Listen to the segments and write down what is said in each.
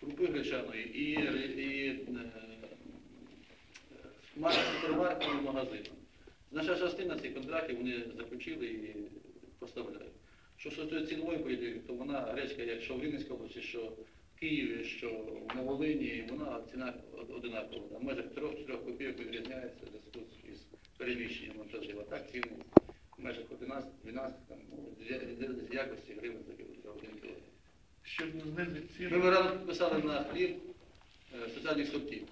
крупи гречаної і, і е, супермаркетом і магазином. Наша частина цих контрактів вони заключили і поставляють. Що стосується цінової політики, то вона гречка, якщо в Рівненській області, що в Києві, що на Волині, вона ціна одинакова. На межах 3-4 копійок відрізняється в зв'язку з переміщенням вантажів. А так ціни в межах 11-12 ну, з- з якості гривень за кіло- кілограм. Щоб Ми вирано підписали на хліб е, соціальних сортів.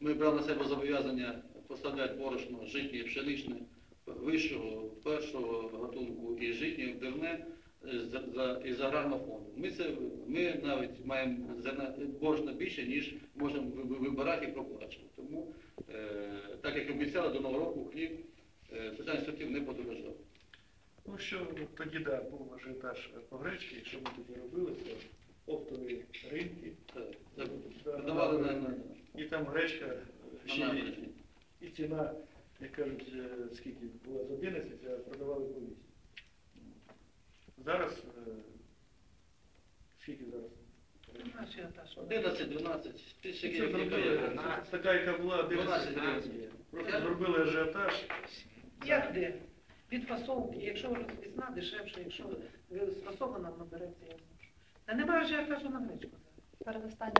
Ми брали на себе зобов'язання поставляти борошно житнє, пшеничне, вищого, першого гатунку і житнє вдерне е, за, із аграрного фонду. Ми, це, ми навіть маємо зерна, борошна більше, ніж можемо ви- ви- вибирати і проплачувати. Тому, е, так як обіцяли, до нового року хліб е, соціальних сортів не подорожав. Ну що тоді да, був ажіотаж по гречці, що ми тоді робили, це оптові ринки. Так, Продавали на, на, І там гречка на ще набережні. і ціна, як кажуть, е, скільки була з 11, а продавали по 8. Зараз е, скільки зараз? 11-12, тисячі Це яка зробили, є. така, яка була 12 11 гривень. Просто зробили ажіотаж. Як де? Від якщо якщо розписна, дешевше, якщо сфасована, набереться, я знаю. Та немає ажіотажу на гречку. Передостання.